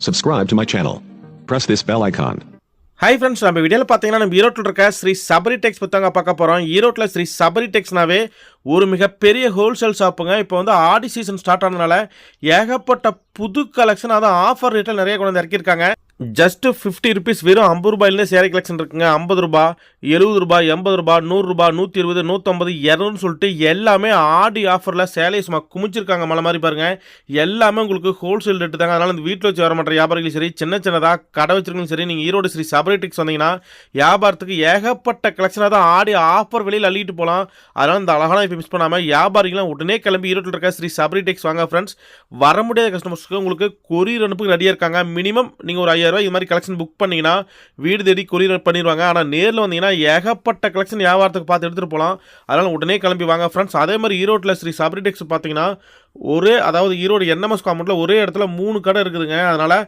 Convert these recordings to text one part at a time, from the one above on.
Subscribe to my channel. Press this bell icon. Hi friends நம்ம வீடியோவில் பார்த்தீங்கன்னா நம்ம ஈரோட்டில் இருக்க ஸ்ரீ சபரி டெக்ஸ் புத்தகம் பார்க்க போகிறோம் ஈரோட்டில் ஸ்ரீ சபரி டெக்ஸ்னாவே ஒரு மிகப்பெரிய ஹோல்சேல் ஷாப்புங்க இப்போ வந்து ஆடி சீசன் ஸ்டார்ட் ஆனதுனால ஏகப்பட்ட புது கலெக்ஷன் அதான் ஆஃபர் ரேட்டில் நிறைய கொண்டு வந்து இறக்கியிருக்காங்க ஜஸ்ட்டு ஃபிஃப்டி ருபீஸ் வெறும் ஐம்பது ரூபாயிலே சேரீ கலெக்ஷன் இருக்குங்க. ஐம்பது ரூபா எழுபது ரூபாய் எண்பது ரூபாய் நூறுரூபா நூற்றி இருபது நூற்றம்பது இரநூறுன்னு சொல்லிட்டு எல்லாமே ஆடி ஆஃபரில் சேலையை சும்மா குமிச்சிருக்காங்க மலை மாதிரி பாருங்கள் எல்லாமே உங்களுக்கு ஹோல்சேல் ரேட்டு தாங்க. அதனால் இந்த வீட்டில் வச்சு வர மாட்டேற வியாபாரிகளும் சரி சின்ன சின்னதாக கடை வச்சிருக்கணும் சரி நீங்கள் ஈரோடு ஸ்ரீ சபரிட்டிக்ஸ் வந்தீங்கன்னா வியாபாரத்துக்கு ஏகப்பட்ட கலெக்ஷனாக தான் ஆடி ஆஃபர் வெளியில் அள்ளிட்டு போகலாம் அதனால் இந்த அழகான இப்போ மிஸ் பண்ணாமல் வியாபாரிகளாம் உடனே கிளம்பி ஈரோட்டில் இருக்க ஸ்ரீ சபரிடெக்ஸ் வாங்க ஃப்ரெண்ட்ஸ் வர முடியாத கஸ்டமர்ஸ்க்கு உங்களுக்கு கொரியர் அனுப்புக்கு ரெடியாக இருக்காங்க. மினிமம் நீங்கள் ஒரு ஐயாயிரம் ரூபாய் இது மாதிரி கலெக்ஷன் புக் பண்ணீங்கன்னா வீடு தேடி கொரியர் பண்ணிடுவாங்க. ஆனால் நேரில் வந்தீங்கன்னா ஏகப்பட்ட கலெக்ஷன் வியாபாரத்துக்கு பார்த்து எடுத்துகிட்டு போகலாம். அதனால் உடனே கிளம்பி வாங்க ஃப்ரெண்ட்ஸ் அதே மாதிரி ஈரோட்டில் ஸ்ரீ சபரிடெக்ஸ் பார்த்தீங்கன்னா ஒரே அதாவது ஈரோடு என்எம்எஸ் காம்பவுண்டில் ஒரே இடத்துல மூணு கடை இருக்குதுங்க. அதனால்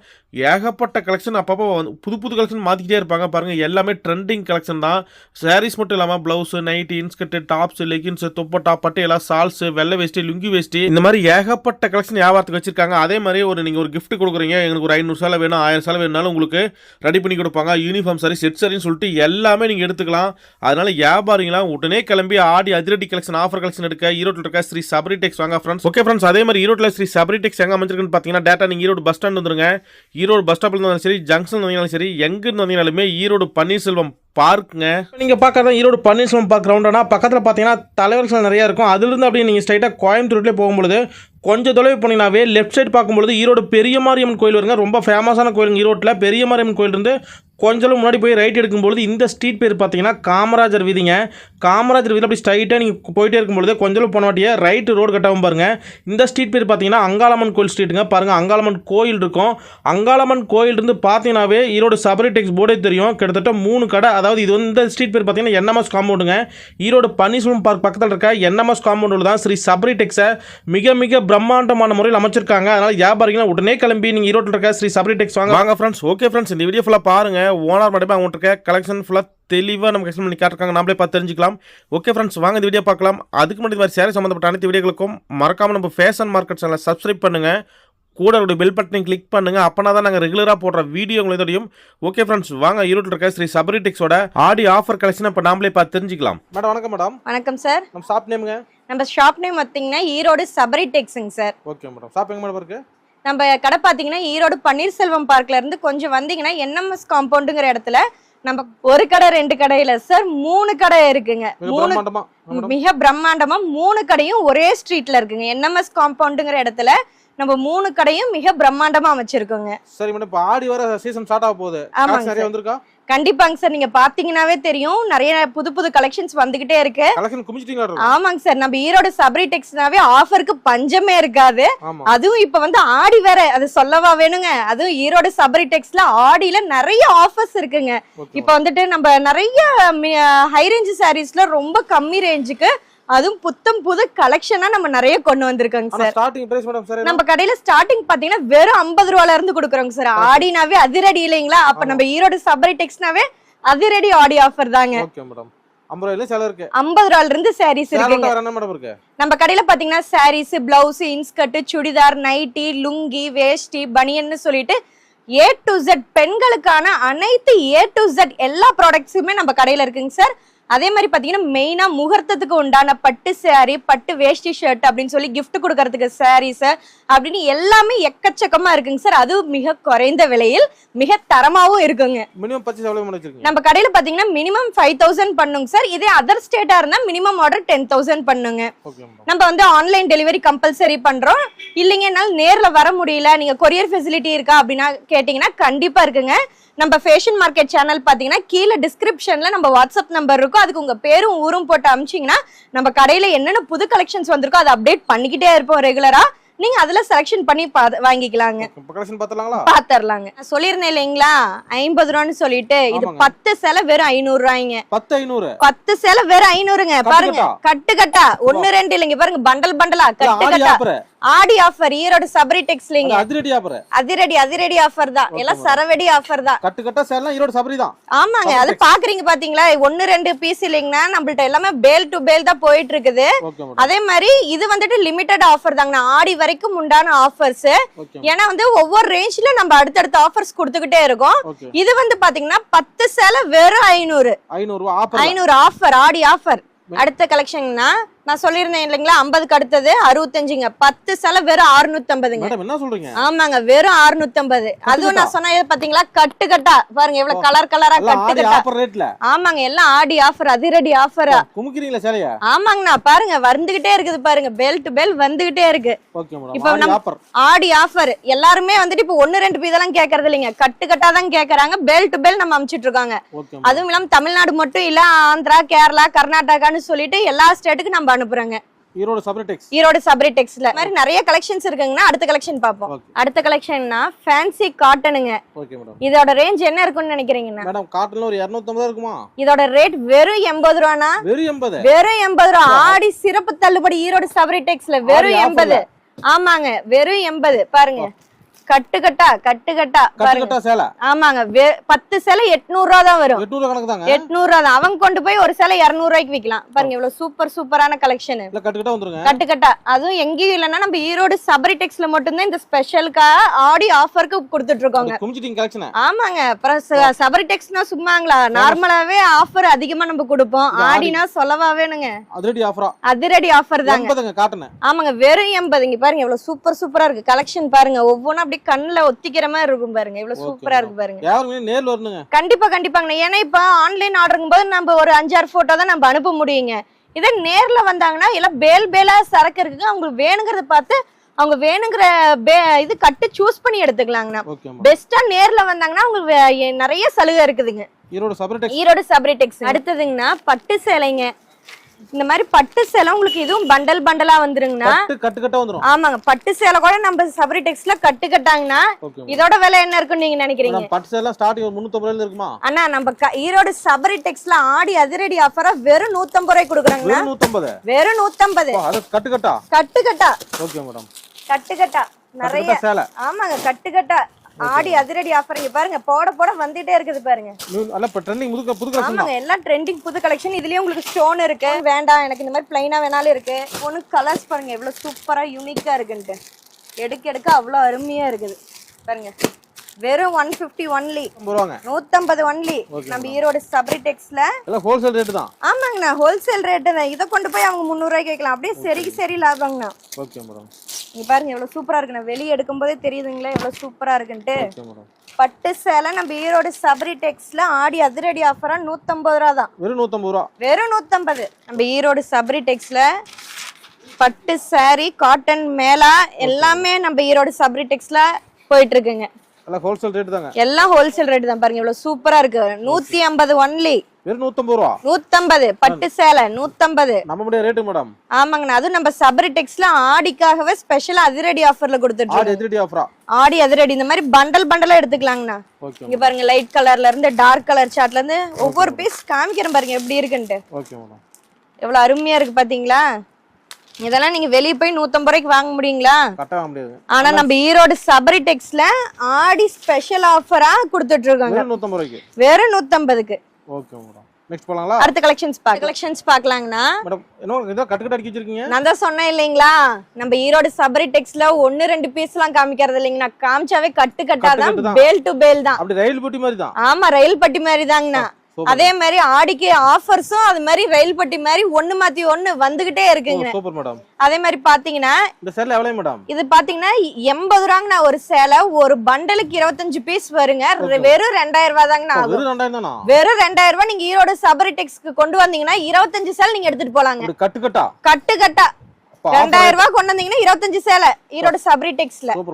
ஏகப்பட்ட கலெக்ஷன் அப்பப்போ வந்து புது புது கலெக்ஷன் மாற்றிக்கிட்டே இருப்பாங்க. பாருங்கள் எல்லாமே ட்ரெண்டிங் கலெக்ஷன் தான். சாரீஸ் மட்டும் இல்லாமல் blouse nighty inskirt tops leggings dupatta பட்டையெல்லாம் shawls வெள்ளை வேஸ்ட்டு லுங்கி வேஸ்ட்டு இந்த மாதிரி ஏகப்பட்ட கலெக்ஷன் வியாபாரத்துக்கு வச்சிருக்காங்க. அதே மாதிரி ஒரு நீங்கள் ஒரு கிஃப்ட் கொடுக்குறீங்க. எங்களுக்கு ஒரு ஐநூறு சேலை வேணும் ஆயிரம் சேலை வேணும்னாலும் உங்களுக்கு ரெடி பண்ணி கொடுப்பாங்க. யூனிஃபார்ம் சரி செட் சரின்னு சொல்லிட்டு எல்லாமே நீங்கள் எடுத்துக்கலாம். அதனால் வியாபாரிங்களாம் உடனே கிளம்பி ஆடி அதிரடி கலெக்ஷன் ஆஃபர் கலெக்ஷன் எடுக்க ஈரோட்டில் இருக்க ஸ்ரீ சபரி டெக்ஸ் வாங்க ஃப்ரெண்ட்ஸ் ஓகே ஃப்ரெண்ட்ஸ் அதே மாதிரி ஈரோட்டில் ஸ்ரீ சபரிடெக்ஸ் எங்கே அமைச்சிருக்குன்னு பார்த்தீங்கன்னா டேட்டா நீங்கள் ஈரோடு பஸ் ஸ்டாண்ட் வந்துருங்க. ஈரோடு பஸ் ஸ்டாப்ல இருந்தாலும் சரி ஜங்ஷன் வந்தீங்கனாலும் சரி எங்கேருந்து வந்தீங்கனாலுமே ஈரோடு பன்னீர்செல்வம் பார்க்குங்க நீங்கள் பார்க்குறது ஈரோடு பன்னீர்செல்வம் பார்க் ரவுண்டானா பக்கத்தில் பார்த்தீங்கன்னா தலைவர்கள் நிறையா இருக்கும். அதுலேருந்து அப்படியே நீங்கள் ஸ்ட்ரைட்டாக கோயம்புத்தூர்லேயே போகும்பொழுது கொஞ்சம் தொலைவு போனீங்கன்னாவே லெஃப்ட் சைடு பார்க்கும்பொழுது ஈரோடு பெரிய மாரியம்மன் கோயில் வருங்க. ரொம்ப ஃபேமஸான கோயில் ஈரோட்டில். பெரிய மாரியம்மன் கோயில் இருந்து கொஞ்சம் முன்னாடி போய் ரைட் எடுக்கும்பொழுது இந்த ஸ்ட்ரீட் பேர் பார்த்தீங்கன்னா காமராஜர் வீதிங்க. காமராஜர் வீதியில் அப்படி ஸ்ட்ரைட்டாக நீங்கள் போயிட்டே இருக்கும்பொழுது கொஞ்சம் போன வாட்டியே ரைட்டு ரோடு கட்டாகவும் பாருங்கள் இந்த ஸ்ட்ரீட் பேர் பார்த்தீங்கன்னா அங்காளம்மன் கோயில் ஸ்ட்ரீட்டுங்க பாருங்கள் அங்காளம்மன் கோயில் இருக்கும். அங்காளம்மன் கோயில் இருந்து பார்த்தீங்கன்னாவே ஈரோடு சபரி டெக்ஸ் போர்டே தெரியும். கிட்டத்தட்ட மூணு கடை. அதாவது இது வந்து இந்த ஸ்ட்ரீட் பேர் பார்த்தீங்கன்னா என்எம்எஸ் காம்பவுண்டுங்க ஈரோடு பன்னீர்செல்வம் பார்க் பக்கத்தில் இருக்க என்எம்எஸ் காம்பவுண்டில் தான் ஸ்ரீ சபரி டெக்ஸை மிக மிக பிரம்மாண்டமான முறையில் அமைச்சிருக்காங்க. அதனால் வியாபாரிகள் உடனே கிளம்பி நீங்கள் ஈரோட்டில் இருக்க ஸ்ரீ சபரி டெக்ஸ் வாங்க. வாங்க ஃப்ரெண்ட்ஸ் ஓகே ஃப்ரெண்ட்ஸ் இந்த வீடியோ ஃபுல்லாக பாருங்கள் ஓனர் மட்டுமே அவங்க இருக்க கலெக்ஷன் ஃபுல்லாக தெளிவாக நம்ம கஸ்டமர் பண்ணி காட்டிருக்காங்க. நாமளே பார்த்து தெரிஞ்சுக்கலாம். ஓகே ஃப்ரெண்ட்ஸ் வாங்க இந்த வீடியோ பார்க்கலாம். அதுக்கு முன்னாடி மாதிரி சேரை சம்மந்தப்பட்ட அனைத்து வீடியோகளுக்கும் மறக்காம நம்ம ஃபேஷன் மார்க்கெட் சேனலை சப்ஸ்கிரைப் பண்ணுங்க. கூட ஒரு பெல் பட்டனை கிளிக் பண்ணுங்க. அப்பனா தான் நாங்கள் ரெகுலராக போடுற வீடியோ உங்களுக்கு தெரியும். ஓகே ஃப்ரெண்ட்ஸ் வாங்க ஈரோட்டில் இருக்க ஸ்ரீ சபரி டெக்ஸோட ஆடி ஆஃபர் கலெக்ஷன் இப்போ நாமளே பார்த்து தெரிஞ்சுக்கலாம். மேடம் வணக்கம் மேடம். வணக்கம் சார் நம்ம ஷாப் நேமுங்க நம்ம ஷாப் நேம் பார்த்தீங்கன்னா ஈரோடு சபரி டெக்ஸுங்க சார் ஓகே மேடம். ஷாப் எங்க மேடம் இருக்கு? நம்ம கடை பார்த்தீங்கன்னா ஈரோடு பன்னீர்செல்வம் பார்க்ல இருந்து கொஞ்சம் வந்தீங்கன்னா என்எம்எஸ் காம்பவுண்டுங்கிற இடத்துல நம்ம ஒரு கடை ரெண்டு கடை இல்ல. சார் மூணு கடை இருக்குங்க. மூணு மிக பிரம்மாண்டமா மூணு கடையும் ஒரே ஸ்ட்ரீட்ல இருக்குங்க. என்எம்எஸ் காம்பவுண்டுங்கிற இடத்துல நம்ம மூணு கடையும் மிக பிரம்மாண்டமா அமைச்சிருக்கோங்க. சரி மேடம் இப்போ ஆடி வர சீசன் ஸ்டார்ட் ஆக போகுது. ஆமாங்க நிறைய சார். வந்திருக்கா? கண்டிப்பாங்க சார் நீங்க பாத்தீங்கன்னாவே தெரியும். நிறைய புது புது கலெக்ஷன்ஸ் வந்துகிட்டே இருக்கு. கலெக்ஷன் குமிச்சிட்டீங்களா ஆமாங்க சார் நம்ம ஈரோடு சபரி டெக்ஸ்னாவே ஆஃபருக்கு பஞ்சமே இருக்காது. அதுவும் இப்ப வந்து ஆடி வேற அது சொல்லவா வேணுங்க. அதுவும் ஈரோடு சபரி டெக்ஸ்ல ஆடியில நிறைய ஆஃபர்ஸ் இருக்குங்க. இப்ப வந்துட்டு நம்ம நிறைய ஹை ரேஞ்ச் சாரீஸ்ல ரொம்ப கம்மி ரேஞ்சுக்கு அதுவும் புத்தம் புது கலெக்ஷனா நம்ம நிறைய கொண்டு வந்திருக்கோங்க சார். ஸ்டார்டிங் பிரைஸ் மேடம் சரி நம்ம கடையில ஸ்டார்டிங் பாத்தீங்கன்னா வெறும் ஐம்பது ரூபால இருந்து கொடுக்குறோங்க சார். ஆடினாவே அதிரடி இல்லைங்களா? அப்ப. நம்ம ஈரோடு சபரி டெக்ஸ்னாவே அதிரடி ஆடி ஆஃபர் தாங்க. ஓகே மேடம் ஐம்பது ரூபாயில சேலை இருக்கு. ஐம்பது ரூபால இருந்து சாரீஸ் என்ன மேடம் இருக்கு? நம்ம கடையில பாத்தீங்கன்னா sarees blouse inskirt churidar nighty lungi veshti பனியன்னு சொல்லிட்டு ஏ டு Z பெண்களுக்கான அனைத்து ஏ டு Z எல்லா ப்ராடக்ட்ஸுமே நம்ம கடையில இருக்குங்க சார். அதே மாதிரி பாத்தீங்கன்னா மெயினா முகூர்த்தத்துக்கு உண்டான பட்டு saree பட்டு வேஷ்டி ஷர்ட் அப்படின்னு சொல்லி gift கொடுக்கறதுக்கு சாரீஸ் அப்படின்னு எல்லாமே எக்கச்சக்கமா இருக்குங்க சார் அதுவும் மிக குறைந்த விலையில் மிக தரமாவும் இருக்குங்க. மினிமம் பர்ச்சேஸ் நம்ம கடையில பாத்தீங்கன்னா மினிமம் ஃபைவ் தௌசண்ட் பண்ணுங்க சார் இதே அதர் ஸ்டேட்டா இருந்தா மினிமம் ஆர்டர் டென் தௌசண்ட் பண்ணுங்க. நம்ம வந்து ஆன்லைன் டெலிவரி கம்பல்சரி பண்றோம். இல்லைங்க என்னால நேர்ல வர முடியல. நீங்க கொரியர் ஃபெசிலிட்டி இருக்கா அப்படின்னா கேட்டீங்கன்னா கண்டிப்பா இருக்குங்க. நம்ம ஃபேஷன் மார்க்கெட் சேனல் பாத்தீங்கன்னா கீழே டிஸ்கிரிப்ஷன்ல நம்ம வாட்ஸ்அப் நம்பர் இருக்கும். அதுக்கு உங்க பேரும் ஊரும் போட்டு அமிச்சிங்கன்னா நம்ம கடையில என்னென்ன புது கலெக்ஷன்ஸ் வந்திருக்கோ அதை அப்டேட் பண்ணிக்கிட்டே இருப்போம் ரெகுலரா நீங்க அதுல செலக்ஷன் பண்ணி வாங்கிக்கலாங்க. பாத்தரலாங்க. நான் சொல்லியிருந்தேன் இல்லைங்களா? ஐம்பது ரூபான்னு சொல்லிட்டு இது. பத்து சேலை வெறும் ஐநூறு ரூபாய்ங்க. பத்து ஐநூறு? பத்து சேலை வெறும் ஐநூறுங்க. பாருங்க. கட்டா? கட்டு ஒண்ணு ரெண்டு இல்லைங்க. பாருங்க பண்டல் பண்டலா கட்டு கட்டா. ஆடி ஆஃபர் ஈரோடு சபரி டெக்ஸ்லிங்க. அது அதிரடி ஆஃபர். அதிரடி அதிரடி ஆஃபர் தான். எல்லாம். சரவெடி ஆஃபர் தான். கட்டு கட்டா சேரலாம் ஈரோடு சபரி தான். ஆமாங்க அது பாக்குறீங்க பாத்தீங்களா? ஒன்னு ரெண்டு பீஸ் இல்லைங்கன்னா நம்மள்ட்ட எல்லாமே பேல் டு பேல் தான் போயிட்டு இருக்குது அதே மாதிரி இது வந்துட்டு லிமிட்டட் ஆஃபர் தாங்கண்ணா ஆடி வரைக்கும் உண்டான ஆஃபர்ஸ் ஏன்னா வந்து ஒவ்வொரு ரேஞ்ச்ல நம்ம அடுத்தடுத்த ஆஃபர்ஸ் கொடுத்துக்கிட்டே இருக்கோம். இது வந்து பாத்தீங்கன்னா பத்து சேலை வெறும் ஐநூறு. ஐநூறு ஐநூறு ஆஃபர் ஆடி ஆஃபர் அடுத்த கலெக்ஷன்னா நான் சொல்லியிருந்தேன் இல்லைங்களா? ஐம்பதுக்கு அடுத்தது அறுபத்தஞ்சுங்க. பத்து சேலை வெறும் அறுநூத்தம்பதுங்க. என்ன சொல்றீங்க? ஆமாங்க வெறும் அறுநூத்தம்பது. அதுவும் நான் சொன்னது பாத்தீங்களா? கட்டு கட்டா பாருங்க எவ்வளவு கலர் கலரா கட்டு கட்டா ஆமாங்க எல்லாம் ஆடி ஆஃபர் அதிரடி ஆஃபரா குமுக்கிறீங்களா சேலைய? ஆமாங்கண்ணா பாருங்க வந்துகிட்டே இருக்குது பாருங்க. பெல் டு பெல் வந்துகிட்டே இருக்கு. இப்போ நம்ம- ஆஃபர் ஆடி ஆஃபர் எல்லாருமே வந்துட்டு இப்போ ஒன்னு ரெண்டு பீதெல்லாம் கேட்கறது இல்லைங்க. கட்டு கட்டா தான் கேக்குறாங்க பெல் டு பெல் நம்ம அமுச்சிட்டு இருக்காங்க அதுவும் இல்லாம தமிழ்நாடு மட்டும் இல்ல ஆந்திரா கேரளா கர்நாடகான்னு சொல்லிட்டு எல்லா ஸ்டேட்டுக்கும் நம்ம அனுப்புறோங்க. ஈரோடு சபரி டெக்ஸ் ஈரோடு சபரி டெக்ஸ்ல மாதிரி நிறைய கலெக்ஷன்ஸ் இருக்குங்கன்னா அடுத்த கலெக்ஷன் பார்ப்போம். அடுத்த கலெக்ஷன்னா ஃபேன்சி காட்டனுங்க ஓகே மேடம் இதோட ரேஞ்ச் என்ன இருக்கும்னு நினைக்கிறீங்கண்ணா? மேடம் காட்டன்ல ஒரு 250 இருக்குமா? இதோட ரேட் வெறும் எண்பது ரூபானா வெறும் எண்பது? வெறும் எண்பது ரூபா. ஆடி சிறப்பு தள்ளுபடி ஈரோடு சபரி டெக்ஸ்ல வெறும் ஆடி எண்பது. ஆமாங்க வெறும் எண்பது. பாருங்க. கட்டு கட்டா கட்டு கட்டா கட்டு பாருங்க. கட்டா சேலை? ஆமாங்க. பத்து சேலை எட்நூறு ரூபா தான் வரும். எட்நூறு கணக்கு தாங்க எட்நூறு ரூபா தான். அவங்க கொண்டு போய் ஒரு சேலை இருநூறு ரூபாய்க்கு விற்கலாம் பாருங்க இவ்வளவு சூப்பர் சூப்பரான கலெக்ஷன் இல்ல கட்டு கட்டா வந்துருங்க. கட்டு கட்டா அதுவும் எங்கேயும் இல்லைன்னா நம்ம ஈரோடு சபரி டெக்ஸ்ல மட்டும்தான் இந்த ஸ்பெஷலுக்கா ஆடி ஆஃபருக்கு கொடுத்துட்டு இருக்கோங்க ஆமாங்க. அப்புறம் சபரி டெக்ஸ்னா சும்மாங்களா? நார்மலாவே ஆஃபர் அதிகமா நம்ம கொடுப்போம். ஆடினா சொல்லவா வேணுங்க அதிரடி ஆஃபரா அதிரடி ஆஃபர் தாங்க. எண்பதுங்க ஆமாங்க. வெறும் எண்பது இங்க பாருங்க எவ்வளவு சூப்பர் சூப்பரா இருக்கு. கலெக்ஷன் பாருங்க. ஒவ்வொன்றும் அப்படியே கண்ணுல ஒத்திக்கிற மாதிரி இருக்கும் பாருங்க. Okay, சூப்பரா. இருக்கு பாருங்க. யாருமே நேர்ல வரணுங்க. கண்டிப்பா கண்டிப்பாங்கண்ணா. ஏன்னா இப்ப ஆன்லைன் ஆர்டருங்கும் போது நம்ம ஒரு அஞ்சாறு போட்டோ தான் நம்ம அனுப்ப முடியுங்க. இதே நேர்ல வந்தாங்கன்னா எல்லாம் பேல் பேலா சரக்கு இருக்குங்க. அவங்களுக்கு வேணுங்கிறத பார்த்து அவங்க வேணுங்கிற பே- இது கட்டு சூஸ் பண்ணி எடுத்துக்கலாங்கண்ணா. பெஸ்டா நேர்ல வந்தாங்கன்னா அவங்களுக்கு நிறைய சலுகை இருக்குதுங்க. ஈரோடு சபரி டெக்ஸ் ஈரோடு சபரி டெக்ஸ் அடுத்ததுங்கண்ணா பட்டு சேலைங்க. இந்த மாதிரி பட்டு சேலை உங்களுக்கு இதுவும் பண்டல் பண்டலா வந்துருங்கண்ணா. கட்டு வந்துரும். ஆமாங்க பட்டு சேலை கூட நம்ம சபரி டெக்ஸ்ல கட்டு கட்டாங்கன்னா ஓகே. இதோட விலை என்ன இருக்குன்னு நீங்க நினைக்கிறீங்க? பட்டு சேலாம் ஸ்டார்டிங் ஒரு 350 ரூபாயில இருக்குமா? அண்ணா நம்ம ஈரோடு சபரி டெக்ஸ்ல ஆடி அதிரடி ஆஃபரா வெறும் நூத்தம்பது ரூபாய் கொடுக்குறாங்கண்ணா. வெறும் 150 வெறும் நூத்தம்பது. ஓ, அது கட்டு கட்டா கட்டு கட்டா ஓகே மேடம். கட்டு கட்டா நிறைய. சேலை. ஆமாங்க கட்டு கட்டா ஆடி அதிரடி ஆஃபர் இங்க பாருங்க போட போட வந்துட்டே இருக்குது பாருங்க. நல்ல இப்ப ட்ரெண்டிங் புது புது கலெக்ஷன் ஆமாங்க எல்லாம் ட்ரெண்டிங் புது கலெக்ஷன் இதுலயே உங்களுக்கு ஸ்டோன் இருக்கு. வேண்டாம் எனக்கு இந்த மாதிரி பிளைனா வேணாலும் இருக்கு. ஒன்று கலர்ஸ் பாருங்க எவ்வளவு சூப்பரா யூனிக்கா இருக்குன்ட்டு. எடுக்க எடுக்க அவ்வளோ அருமையா இருக்குது. பாருங்க வெறும் ஒன் ஃபிஃப்டி ஒன்லி நூத்தம்பது ஒன்லி நம்ம ஈரோடு சபரி டெக்ஸ்ல ஹோல்சேல் ரேட் தான். ஆமாங்கண்ணா ஹோல்சேல் ரேட்டு தான் இதை கொண்டு போய் அவங்க முந்நூறுரூவாய்க்கு கேட்கலாம் அப்படியே சரிக்கு சரி லாபங்கண்ணா. ஓகே மேடம் இங்க பாருங்க எவ்வளவு சூப்பரா இருக்குண்ணா வெளியே எடுக்கும்போதே தெரியுதுங்களா எவ்வளவு சூப்பரா இருக்குன்ட்டு. பட்டு சேலை நம்ம ஈரோடு சபரி டெக்ஸ்ல ஆடி அதிரடி ஆஃபரா நூத்தம்பது ரூபா தான். வெறும் 150 ரூபா. வெறும் நூத்தம்பது. நம்ம ஈரோடு சபரி டெக்ஸ்ல பட்டு saree காட்டன் மேலா எல்லாமே நம்ம ஈரோடு சபரி டெக்ஸ்ல போயிட்டு இருக்குங்க எல்லாம் ஹோல்சேல் ரேட் தாங்க. எல்லாம் ஹோல்சேல் ரேட் தான். பாருங்க இவ்வளவு சூப்பரா இருக்கு. நூத்தி ஐம்பது ஒன்லி வெறும் 150 ரூபா. நூத்தம்பது பட்டு சேலை நூத்தம்பது. நம்ம முடிய ரேட்டு மேடம் ஆமாங்கண்ணா. அதுவும் நம்ம சபரி டெக்ஸ்ல ஆடிக்காகவே ஸ்பெஷலா அதிரடி ஆஃபர்ல கொடுத்துட்டு ஆடி. எதிரடி ஆஃபரா ஆடி அதிரடி. இந்த மாதிரி பண்டல் பண்டலா எடுத்துக்கலாங்கண்ணா. இங்க பாருங்க லைட் கலர்ல இருந்து டார்க் கலர் சார்ட்ல இருந்து ஒவ்வொரு பீஸ் காமிக்கிறேன் பாருங்க எப்படி இருக்குன்ட்டு. ஓகே மேடம் எவ்வளவு அருமையா இருக்கு பாத்தீங்களா? இதெல்லாம் நீங்க வெளிய போய் நூத்தம்பது ரூபாய்க்கு வாங்க முடியுங்களா? ஆனா நம்ம ஈரோடு சபரி டெக்ஸ்ல ஆடி ஸ்பெஷல் ஆஃபரா கொடுத்துட்டு இருக்காங்க. வெறும் 150 ரூபாய்க்கு? வெறும் நூத்தம்பதுக்கு. ஓகே மேடம் நெக்ஸ்ட் போலாங்களா? அடுத்த கலெக்ஷன்ஸ் பாக்க கலெக்ஷன்ஸ் பாக்கலாங்கண்ணா மேடம் என்ன ஏதோ கட்டு கட்டு அடிக்க வச்சிருக்கீங்க? நான் தான் சொன்னேன் இல்லைங்களா? நம்ம ஈரோடு சபரி டெக்ஸ்ல ஒன்னு ரெண்டு பீஸ் எல்லாம் காமிக்கிறது இல்லைங்கண்ணா. காமிச்சாவே கட்டு கட்டாதான் கட்டு தான். பேல் டு பேல் தான். அப்படி ரயில் பெட்டி மாதிரி தான். ஆமா ரயில் பட்டி மாதிரி தாங்கண்ணா. அதே மாதிரி ஆடிக்கு ஆஃபர்ஸும் அது மாதிரி ரயில் பட்டி மாதிரி ஒண்ணு மாத்தி ஒண்ணு வந்துகிட்டே இருக்குங்க சூப்பர் மேடம். அதே மாதிரி பாத்தீங்கன்னா இந்த சேலை எவ்வளவு மேடம்? இது பாத்தீங்கன்னா எண்பது ரூபாங்கண்ணா ஒரு சேலை. ஒரு பண்டலுக்கு இருபத்தஞ்சு பீஸ் வருங்க. வெறும் ரெண்டாயிரம் ரூபாய் தாங்கண்ணா வெறும் ரெண்டாயிரம் ரூபாய் நீங்க ஈரோடு சபரி டெக்ஸ்க்கு கொண்டு வந்தீங்கன்னா இருபத்தஞ்சு சேலை நீங்க எடுத்துட்டு போலாங்க. கட்டு கட்டா கட்டு கட்டா அப்ப ரெண்டாயிரம் ரூபாய் கொண்டு வந்தீங்கன்னா இருபத்தஞ்சு சேலை. ஈரோடு சபரி டெக்ஸ்ல எவ்வளவு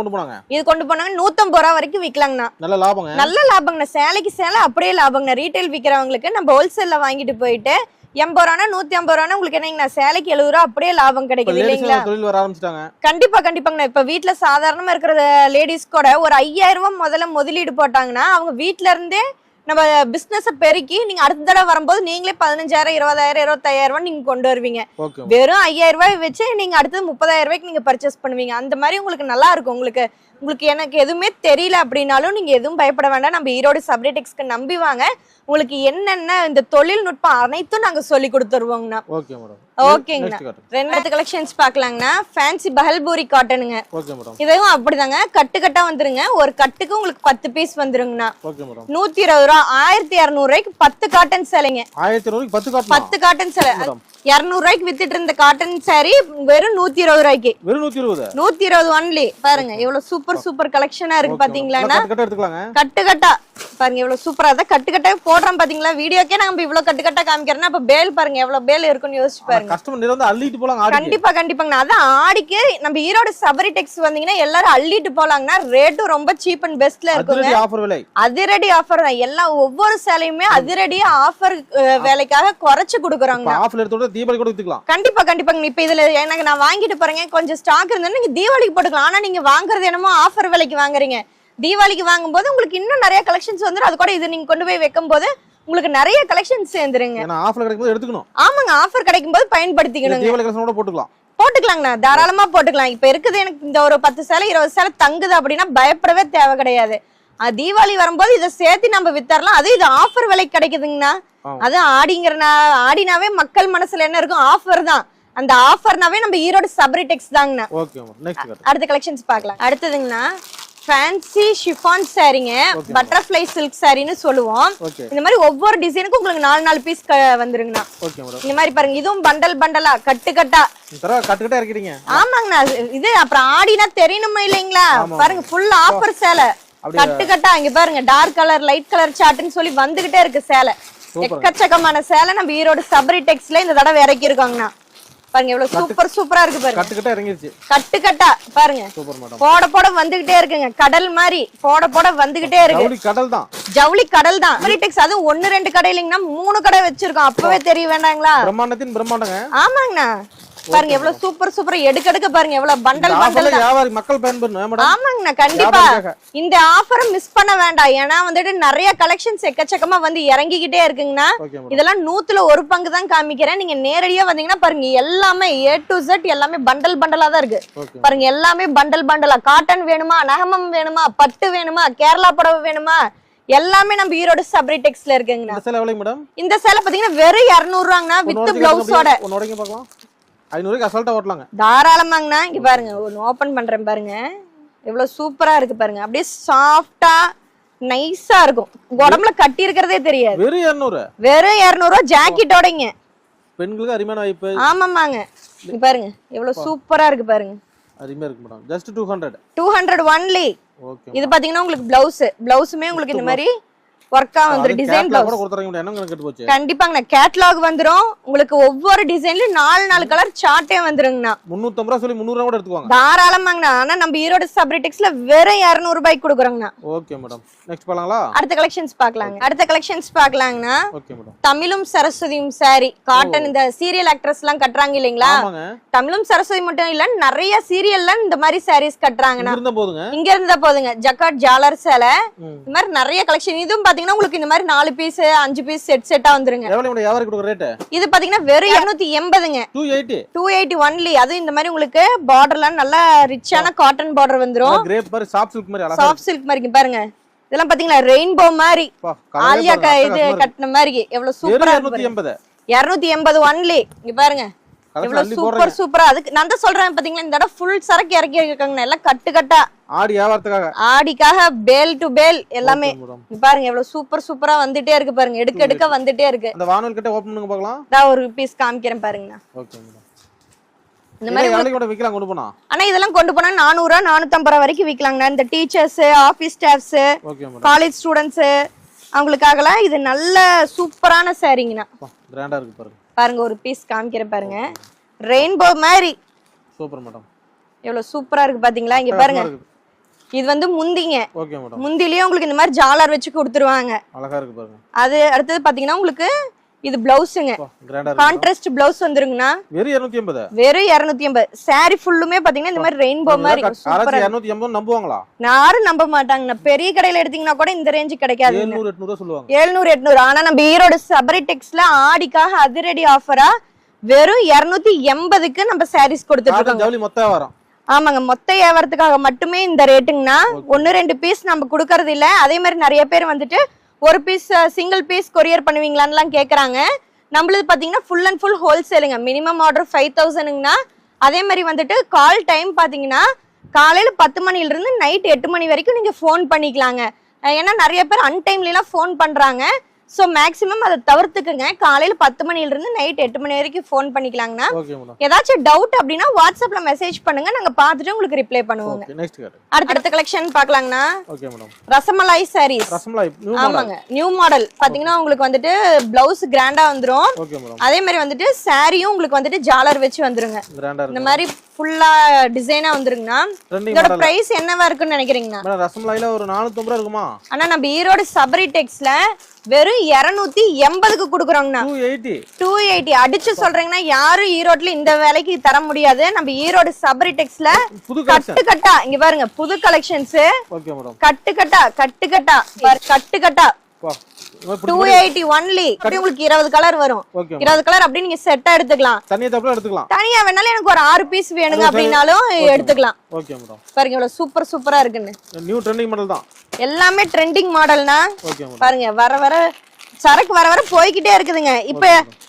கொண்டு போனாங்க? இது கொண்டு போனாங்க நூத்தம்பது ரூபா வரைக்கும் விக்கலாங்கண்ணா. நல்ல லாபங்க. நல்ல லாபங்கண்ணா. சேலைக்கு சேலை அப்படியே லாபங்கண்ணா. ரீட்டைல் விக்கிறவங்களுக்கு நம்ம ஹோல்சேல்ல வாங்கிட்டு போயிட்டு எண்பது ரூபானா நூத்தி ஐம்பது ரூபானா உங்களுக்கு என்னங்கண்ணா? சேலைக்கு எழுபது ரூபா அப்படியே லாபம் கிடைக்குது இல்லைங்களா? தொழில் வர ஆரம்பிச்சிட்டாங்க. கண்டிப்பா கண்டிப்பாங்கண்ணா. இப்ப வீட்ல சாதாரணமா இருக்கிற லேடிஸ் கூட ஒரு ஐயாயிரம் ரூபாய் முதல்ல முதலீடு போட்டாங்கன்னா அவங்க வீட்ல இருந்தே நம்ம பிசினஸ் பெருக்கி நீங்க அடுத்த தடவை வரும்போது நீங்களே பதினஞ்சாயிரம் இருபதாயிரம் இருபத்தாயிரம் ரூபாய் நீங்க கொண்டு வருவீங்க. வெறும் ஐயாயிரம் ரூபாய் வச்சு நீங்க அடுத்தது முப்பதாயிரம் ரூபாய்க்கு நீங்க பர்ச்சேஸ் பண்ணுவீங்க. அந்த மாதிரி உங்களுக்கு நல்லா இருக்கும். உங்களுக்கு உங்களுக்கு எனக்கு எதுவுமே தெரியல அப்படின்னாலும் நீங்க எதுவும் பயப்பட வேண்டாம். நம்ம ஈரோடு சப்ரேடெக்ஸ்க்கு நம்பி வாங்க. உங்களுக்கு என்னென்ன இந்த தொழில்நுட்பம் அனைத்தும் நாங்க சொல்லி கொடுத்துருவோங்கண்ணா. ஓகே மேடம் ஓகேங்கண்ணா ரெண்டாவது கலெக்ஷன்ஸ் பார்க்கலாங்கண்ணா. ஃபேன்சி பஹல்பூரி காட்டனுங்க இதுவும் அப்படிதாங்க. கட்டு கட்டா வந்துருங்க. ஒரு கட்டுக்கு உங்களுக்கு பத்து பீஸ் வந்துருங்கண்ணா. ஓகே மேடம் நூத்தி இருபது ரூபா ஆயிரத்தி இரநூறு ரூபாய்க்கு பத்து காட்டன் சேலைங்க. பத்து காட்டன் சேலை. மேடம். இருநூறு ரூபாய்க்கு வித்துட்டு இருந்த காட்டன் saree வெறும் நூத்தி இருபது ரூபாய்க்கு. வெறும் நூத்தி இருபது? நூத்தி இருபது ஒன்லி பாருங்க எவ்வளவு சூப்பர் சூப்பர் கலெக்ஷனா இருக்கு பாத்தீங்களாண்ணா கட்டு கட்ட எடுத்துக்கலாங்க. கட்டு கட்டா பாருங்க எவ்வளவு சூப்பரா தான் கட்டு கட்டா போடுறோம் பாத்தீங்களா? வீடியோக்கே நம்ம இவ்வளவு கட்டு கட்டா காமிக்கிறோம்னா அப்ப பேல் பாருங்க எவ்வளவு பேல் இருக்குன்னு யோசிச்சு பாருங்க. கஸ்டமர் நிறம் வந்து அள்ளிட்டு போலாம் கண்டிப்பா கண்டிப்பாங்கண்ணா. அதான் ஆடிக்கு நம்ம ஈரோடு சபரி டெக்ஸ் வந்தீங்கன்னா எல்லாரும் அள்ளிட்டு போலாங்கண்ணா. ரேட்டும் ரொம்ப சீப் அண்ட் பெஸ்ட்ல இருக்குங்க. அதிரடி ஆஃபர் விலை. அதிரடி ஆஃபர் தான். எல்லாம் ஒவ்வொரு சேலையுமே அதிரடியா ஆஃபர் வேலைக்காக குறைச்சு கொடுக்குறாங்க ஆஃபர் எடுத்து தீபாவளி கூட வித்துக்கலாம். கண்டிப்பா கண்டிப்பாங்க இப்ப இதுல எனக்கு நான் வாங்கிட்டு போறேங்க. கொஞ்சம் ஸ்டாக் இருந்தா நீங்க தீபாவளிக்கு போட்டுக்கலாம். ஆனா நீங்க வாங்குறது என்னமோ ஆஃபர் விலைக்கு வாங்குறீங்க. தீபாவளிக்கு வாங்கும்போது உங்களுக்கு இன்னும் நிறைய கலெக்ஷன்ஸ் வந்துடும் அது கூட இது நீங்க கொண்டு போய் வைக்கும் போது உங்களுக்கு நிறைய கலெக்ஷன்ஸ் சேர்ந்துருங்க. ஆஃபர் கிடைக்கும் போது எடுத்துக்கணும். ஆமாங்க ஆஃபர் கிடைக்கும் போது இல்ல பயன்படுத்திக்கணுங்க தீபாவளி கலெக்ஷன் கூட போட்டுக்கலாம். போட்டுக்கலாங்கண்ணா. தாராளமா போட்டுக்கலாம். இப்ப இருக்குது எனக்கு இந்த ஒரு பத்து சேலை இருபது சேலை தங்குது அப்படின்னா பயப்படவே தேவை கிடையாது. தீபாவளி வரும்போது இதை சேர்த்து நம்ம வித்தரலாம். அது இது ஆஃபர் விலைக்கு கிடைக்குதுங்கண்ணா. அது ஆடிங்கிறனா ஆடினாவே மக்கள் மனசுல என்ன இருக்கும்? ஆஃபர் தான். அந்த ஆஃபர்னாவே நம்ம ஈரோடு சபரி டெக்ஸ் தாங்கண்ணா அடுத்த கலெக்ஷன்ஸ் பார்க்கலாம். அடுத்ததுங்கண்ணா ஃபேன்சி ஷிஃபான் சாரீங்க. பட்டர்ஃப்ளை சில்க் சாரின்னு சொல்லுவோம். இந்த மாதிரி ஒவ்வொரு டிசைனுக்கும் உங்களுக்கு நாலு நாலு பீஸ் வந்துருங்கண்ணா. இந்த மாதிரி பாருங்க இதுவும் பண்டல் பண்டலா கட்டு கட்டா தர கட்டு கட்டா இறக்கிறீங்க ஆமாங்கண்ணா இது அப்புறம் ஆடினா தெரியணுமா இல்லைங்களா. பாருங்க ஃபுல் ஆஃபர் சேலை. கட்டு கட்டா இங்க பாருங்க டார்க் கலர் லைட் கலர் சார்ட்னு சொல்லி வந்துகிட்டே இருக்கு சேலை. எக்கச்சக்கமான சேலை நம்ம ஈரோடு சபரி டெக்ஸ்ல இந்த தடவை இறக்கி இருக்காங்கண்ணா பாருங்க எவ்வளவு சூப்பர் சூப்பரா இருக்கு பாருங்க. கட்டு கட்டா இறங்கிருச்சு. கட்டு கட்டா பாருங்க. போட போட வந்துகிட்டே இருக்குங்க. கடல் மாதிரி போட போட வந்துகிட்டே இருக்கு. ஜவுளி கடல் தான் ஜவுளி கடல் தான் சபரி டெக்ஸ் அது ஒன்னு ரெண்டு கடை இல்லைங்கன்னா மூணு கடை வச்சிருக்கோம். அப்பவே தெரிய வேண்டாங்களா? பிரம்மாண்டத்தின் பிரம்மாண்டங்க. ஆமாங்கண்ணா. பாருங்க எவ்வளவு சூப்பர் சூப்பர் எடுக்க எடுக்க பாருங்க எவ்வளவு பண்டல் பண்டல் வியாபாரி மக்கள் பயன்பெறணும் மேடம் ஆமாங்கண்ணா கண்டிப்பா. இந்த ஆஃபரை மிஸ் பண்ண வேண்டாம். ஏன்னா வந்துட்டு நிறைய கலெக்ஷன்ஸ் எக்கச்சக்கமா வந்து இறங்கிக்கிட்டே இருக்குங்கண்ணா. இதெல்லாம் நூத்துல ஒரு பங்கு தான் காமிக்கிறேன். நீங்க நேரடியா வந்தீங்கன்னா பாருங்க எல்லாமே ஏ டு Z எல்லாமே பண்டல் பண்டலா தான் இருக்கு. பாருங்க எல்லாமே பண்டல் பண்டலா காட்டன் வேணுமா நகமம் வேணுமா பட்டு வேணுமா கேரளா புடவை வேணுமா எல்லாமே நம்ம ஈரோடு சப்ரி டெக்ஸ்ல இருக்குங்கண்ணா. இந்த சேலை பாத்தீங்கன்னா வெறும் இரநூறுவாங்கண்ணா வித் பிளவுஸோட ஐநூறுக்கு அசால்ட்டா ஓட்டலாங்க. தாராளமாங்கண்ணா இங்க பாருங்க ஒன்று ஓபன் பண்றேன் பாருங்க. எவ்வளவு சூப்பரா இருக்கு பாருங்க. அப்படியே சாஃப்டா நைஸா இருக்கும். உடம்புல கட்டி இருக்கிறதே தெரியாது. வெறும் இருநூறு. வெறும் இரநூறுவா ஜாக்கெட்டோடங்க. பெண்களுக்கு அருமையான வாய்ப்பு ஆமாமாங்க. இங்க பாருங்க எவ்வளவு சூப்பரா இருக்கு பாருங்க. அருமையா இருக்கு madam just two hundred two hundred only இது பாத்தீங்கன்னா உங்களுக்கு பிளவுஸ் பிளவுஸுமே உங்களுக்கு இந்த மாதிரி ஒர்க்கா வந்துரும். டிசைன் கூட பிளவுஸ் கண்டிப்பாங்கண்ணா. கேட்லாக் வந்துரும். உங்களுக்கு ஒவ்வொரு டிசைன்லயும் நாலு நாலு கலர் சார்ட்டே வந்துருங்கண்ணா. முந்நூத்தம்பது ரூபா சொல்லி முந்நூறு கூட எடுத்துக்குவாங்க தாராளமாங்கண்ணா. ஆனா நம்ம ஈரோடு சப்ரிடெக்ஸ்ல வெறும் இரநூறு ரூபாய்க்கு கொடுக்குறோங்கண்ணா. ஓகே மேடம் நெக்ஸ்ட் போலாங்களா அடுத்த கலெக்ஷன்ஸ் பார்க்கலாங்க. அடுத்த கலெக்ஷன்ஸ் மேடம் தமிழும் சரஸ்வதியும் சாரி காட்டன் இந்த சீரியல் ஆக்ட்ரஸ் எல்லாம் கட்டுறாங்க இல்லைங்களா? ஆமாங்க. தமிழும் சரஸ்வதி மட்டும் இல்ல நிறைய சீரியல்ல இந்த மாதிரி சாரீஸ் கட்டுறாங்கண்ணா. இங்க இருந்தா போதுங்க. ஜக்காட் ஜாலர் சேலை. இந்த மாதிரி நிறைய கலெக்ஷன் இதுவும் பாத்தீங்கன்னா உங்களுக்கு இந்த மாதிரி நாலு பீஸ் அஞ்சு பீஸ் செட் செட்டா வந்துருங்க. எவ்வளவு வியாபாரி கொடுக்குற ரேட்டு இது பாத்தீங்கன்னா வெறும் இருநூத்தி எண்பதுங்க. Two eighty two eighty only அதுவும் இந்த மாதிரி உங்களுக்கு பார்டர்லாம் நல்லா ரிச்சான காட்டன் பார்டர் வந்துரும். கிரேப் மாதிரி சாஃப்ட் சில்க் மாதிரி சாஃப்ட் சில்க் மாதிரி பாருங்க. இதெல்லாம் பாத்தீங்களா ரெயின்போ மாதிரி. ஆலியா இது. கட்டின மாதிரி. எவ்வளவு சூப்பரா இருக்கு இருநூத்தி எண்பது. இருநூத்தி எண்பது ஒன்லி இங்க பாருங்க. எவ்வளவு சூப்பர் சூப்பரா அதுக்கு நான் தான் சொல்றேன் பாத்தீங்களா இந்த இடம் ஃபுல் சரக்கு இறக்கி இருக்காங்க எல்லாம் கட்டு கட்டா ஆடி வியாபாரத்துக்காக. ஆடிக்காக பேல் டு பேல் எல்லாமே. பாருங்க எவ்வளவு சூப்பர் சூப்பரா வந்துட்டே இருக்கு பாருங்க. எடுக்க எடுக்க வந்துட்டே இருக்கு. அந்த வானல் கிட்ட ஓபன் பண்ணுங்க பார்க்கலாம் நான் ஒரு பீஸ் காமிக்கிறேன் ஓகே மேடம். இந்த மாதிரி கூட விக்கலாம் கொண்டு போனா? ஆனா இதெல்லாம் கொண்டு போனா வரைக்கும் விற்கலாங்கண்ணா இந்த teachers office staffs college students அவங்களுக்காகலாம் இது நல்ல சூப்பரான சாரீங்கண்ணா. கிராண்டா இருக்கு பாருங்க. பாருங்க ஒரு பீஸ் காமிக்கிறேன் பாருங்க. ரெயின்போ மாதிரி. Super madam. எவ்வளவு சூப்பரா இருக்கு பாத்தீங்களா? இங்க பாருங்க. இது வந்து முந்திங்க. முந்திலயே உங்களுக்கு இந்த மாதிரி ஜாலர் வச்சு கொடுத்துருவாங்க. அழகா இருக்கு பாருங்க. அது அடுத்தது பாத்தீங்கன்னா உங்களுக்கு இது பிளவுஸுங்க. Contrast blouse வந்துருங்கண்ணா. வெறும் இருநூத்தி எண்பது வெறும் இரநூத்தி எண்பது சாரி ஃபுல்லுமே பாத்தீங்கன்னா இந்த மாதிரி ரெயின்போ மாதிரி இருநூத்தி எண்பது நம்புவாங்களா? யாரும் நம்ப மாட்டாங்கண்ணா. பெரிய கடையில எடுத்தீங்கன்னா கூட இந்த ரேஞ்சு கிடைக்காது எழுநூறு எட்நூறு ஆனா நம்ம ஈரோடு சபரி டெக்ஸ்ல ஆடிக்காக அதிரடி ஆஃபரா வெறும் இருநூத்தி எண்பதுக்கு நம்ம சாரீஸ் கொடுத்துட்டு இருக்கோம் மொத்தம் வரும் ஆமாங்க மொத்த வியாபாரத்துக்காக மட்டுமே இந்த ரேட்டுங்கண்ணா ஒன்னு ரெண்டு பீஸ் நம்ம கொடுக்கறது இல்ல. அதே மாதிரி நிறைய பேர் வந்துட்டு ஒரு பீஸ் சிங்கிள் பீஸ் கொரியர் பண்ணுவீங்களான்லாம் கேட்குறாங்க நம்மளது பார்த்தீங்கன்னா ஃபுல் அண்ட் ஃபுல் ஹோல்சேலுங்க மினிமம் ஆர்டர் ஃபைவ் தௌசண்ட்ங்கண்ணா அதே மாதிரி வந்துட்டு கால் டைம் பார்த்தீங்கன்னா காலையில் பத்து மணிலிருந்து நைட் எட்டு மணி வரைக்கும் நீங்கள் ஃபோன் பண்ணிக்கலாங்க. ஏன்னா நிறைய பேர் அன்டைம்லாம் ஃபோன் பண்ணுறாங்க ஸோ மேக்ஸிமம் அதை தவிர்த்துக்குங்க. காலையில பத்து மணில இருந்து நைட் எட்டு மணி வரைக்கும் ஃபோன் பண்ணிக்கலாங்கண்ணா. ஏதாச்சும் டவுட் அப்படின்னா வாட்ஸ்அப்ல மெசேஜ் பண்ணுங்க. நாங்க பார்த்துட்டு உங்களுக்கு ரிப்ளை பண்ணுவோங்க. ஓகே நெக்ஸ்ட் கார்டு அடுத்த அடுத்த கலெக்ஷன் பார்க்கலாங்கண்ணா. ரசமலாய் சாரீஸ் ஆமாங்க. நியூ மாடல் பாத்தீங்கன்னா உங்களுக்கு வந்துட்டு பிளவுஸ் கிராண்டா வந்துரும். ஓகே மேடம் அதே மாதிரி வந்துட்டு சாரியும் உங்களுக்கு வந்துட்டு ஜாலர் வச்சு வந்துருங்க. இந்த மாதிரி ஃபுல்லா டிசைனா வந்துருங்கண்ணா. இதோட பிரைஸ் என்னவா இருக்குன்னு நினைக்கிறீங்கண்ணா? ரசமலாயில ஒரு நானூத்தி ரூபா இருக்குமா? ஆனா நம்ம ஈரோடு சபரி டெக்ஸ்ல வெறும் இருநூத்தி எண்பதுக்கு கொடுக்குறோங்கண்ணா. டூ எயிட்டி அடிச்சு சொல்றீங்கன்னா யாரும் ஈரோட்ல இந்த விலைக்கு தர முடியாது. நம்ம ஈரோடு சபரி டெக்ஸ்ல கட்டு கட்டா இங்க பாருங்க புது கலெக்ஷன்ஸ் கட்டு கட்டா கட்டு கட்டா கட்டு கட்டா டூ எயிட்டி ஒன்லி உங்களுக்கு இருபது கலர் வரும். இருபது கலர் அப்படி நீங்க செட்டா எடுத்துக்கலாம். தனியா தப்புல எடுத்துக்கலாம். தனியா வேணாலும் எனக்கு ஒரு ஆறு பீஸ் வேணுங்க அப்படின்னாலும் எடுத்துக்கலாம். ஓகே மேடம் பாருங்க இவ்வளவு சூப்பர் சூப்பரா இருக்குன்னு. நியூ ட்ரெண்டிங் மாடல் தான். எல்லாமே ட்ரெண்டிங் மாடல்னா பாருங்க வர வர சரக்கு வர வர போய்கிட்டே இருக்குதுங்க. இப்ப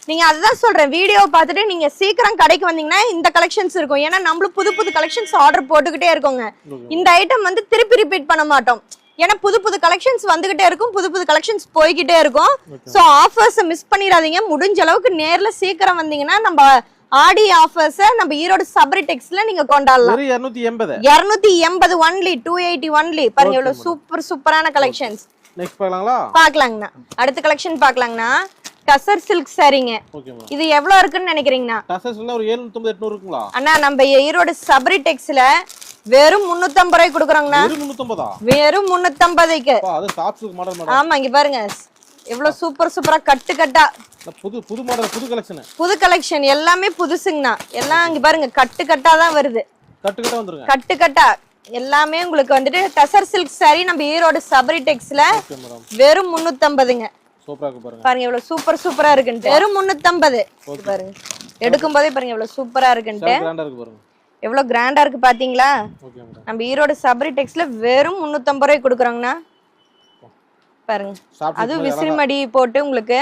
நீங்க அதுதான் சொல்றேன் வீடியோ பார்த்துட்டு நீங்க சீக்கிரம் கடைக்கு வந்தீங்கன்னா இந்த கலெக்ஷன்ஸ் இருக்கும். ஏன்னா நம்மளும் புது புது கலெக்ஷன்ஸ் ஆர்டர் போட்டுக்கிட்டே இருக்கோங்க. இந்த ஐட்டம் வந்து திருப்பி ரிப்பீட் பண்ண மாட்டோம். ஏன்னா புது புது கலெக்ஷன்ஸ் வந்துகிட்டே இருக்கும். புது புது கலெக்ஷன்ஸ் போய்கிட்டே இருக்கும். ஸோ ஆஃபர்ஸை மிஸ் பண்ணிடாதீங்க. முடிஞ்ச அளவுக்கு நேர்ல சீக்கிரம் வந்தீங்கன்னா நம்ம ஆடி ஆஃபர்ஸை நம்ம ஈரோடு சபரி டெக்ஸ்ல நீங்க கொண்டாடலாம். இருநூத்தி எண்பது. இருநூத்தி எண்பது ஒன்லி டூ எயிட்டி ஒன்லி பாருங்க இவ்வளவு. சூப்பர் சூப்பரான கலெக்ஷன்ஸ் நெக்ஸ்ட் பார்க்கலாங்களா? பாக்கலாங்கண்ணா அடுத்த கலெக்ஷன் பாக்கலாங்கண்ணா கசர் சில்க் சாரீங்க. இது எவ்வளவு இருக்குன்னு நினைக்கிறீங்கண்ணா? டசஸ்ல ஒரு எழுநூத்தி எட்நூறு இருக்குங்களா? அண்ணா நம்ம ஈரோடு சபரி டெக்ஸ்ல வெறும் முன்னூத்தம்பது ரூபாய்க்கு கொடுக்குறோங்கண்ணா. வெறும் முன்னூத்தம்பதா? வெறும் முன்னூத்தம்பதுக்கு. ஆமா இங்க பாருங்க. எவ்வளவு சூப்பர் சூப்பரா கட்டு கட்டா புது புது மாடல் புது கலெக்ஷன் புது கலெக்ஷன் எல்லாமே புதுசுங்கண்ணா. எல்லாம் இங்க பாருங்க கட்டு கட்டா தான் வருது. கட்டு கட்ட வந்துருங்க. கட்டு கட்டா எல்லாமே உங்களுக்கு வந்துட்டு டசர் சில்க் saree நம்ம ஈரோடு சபரி டெக்ஸ்ல வெறும் முன்னூத்தம்பதுங்க. பாருங்க. எவ்வளவு சூப்பர் சூப்பரா இருக்குன்ட்டு. வெறும் முன்னூத்தம்பது. பாருங்க. எடுக்கும் போதே பாருங்க எவ்வளவு சூப்பரா இருக்குன்ட்டு. கிராண்டா இருக்கு பாருங்க எவ்வளவு கிராண்டா இருக்கு பாத்தீங்களா? ஓகே மேடம் நம்ம ஈரோடு சபரி டெக்ஸ்ல வெறும் முன்னூத்தம்பது ரூபாய்க்கு கொடுக்குறோங்கண்ணா. பாருங்க. அதுவும் விசிறிமடி போட்டு உங்களுக்கு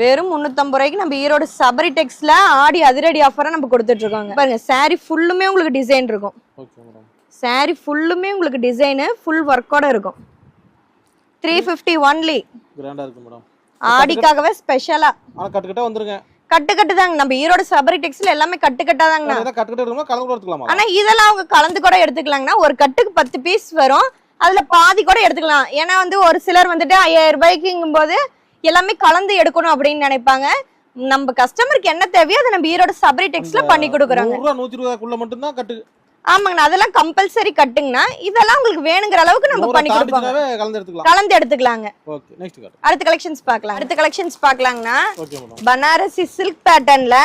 வெறும் முன்னூத்தம்பது ரூபாய்க்கு நம்ம ஈரோடு சபரி டெக்ஸ்ல ஆடி அதிரடி ஆஃபரா நம்ம கொடுத்துட்டு இருக்கோங்க. பாருங்க saree ஃபுல்லுமே உங்களுக்கு டிசைன் இருக்கும். Saree ஃபுல்லுமே உங்களுக்கு டிசைனு ஃபுல் ஒர்க்கோட இருக்கும். த்ரீ ஃபிஃப்டி ஒன்லி ஆடிக்காகவே ஸ்பெஷலா ஆனா கட்டு கட்ட வந்துருங்க. கட்டு கட்டு தாங்க நம்ம ஈரோடு சபரி டெக்ஸ்ல எல்லாமே கட்டு கட்டா தாங்கண்ணா ஆனா இதெல்லாம் அவங்க கலந்து கூட எடுத்துக்கலாங்கண்ணா. ஒரு கட்டுக்கு பத்து பீஸ் வரும். அதுல பாதி கூட எடுத்துக்கலாம். ஏன்னா வந்து ஒரு சிலர் வந்துட்டு ஐயாயிரம் ரூபாய்க்குங்கும் போது எல்லாமே கலந்து எடுக்கணும் அப்படின்னு நினைப்பாங்க. நம்ம கஸ்டமருக்கு என்ன தேவையோ அதை நம்ம ஈரோடு சபரி டெக்ஸ்ல பண்ணி கொடுக்குறாங்க. நூத்தி இருபதாக்குள்ள மட்டும்தான் கட்டு ஆமாங்கண்ணா அதெல்லாம் கம்பல்சரி கட்டுங்கண்ணா இதெல்லாம் உங்களுக்கு வேணுங்கிற அளவுக்கு நம்ம பண்ணி கொடுப்போம். கலந்து எடுத்துக்கலாங்க. அடுத்த கலெக்ஷன்ஸ் பார்க்கலாம். அடுத்த கலெக்ஷன்ஸ் பார்க்கலாங்கண்ணா. பனாரசி சில்க் பேட்டர்ன்ல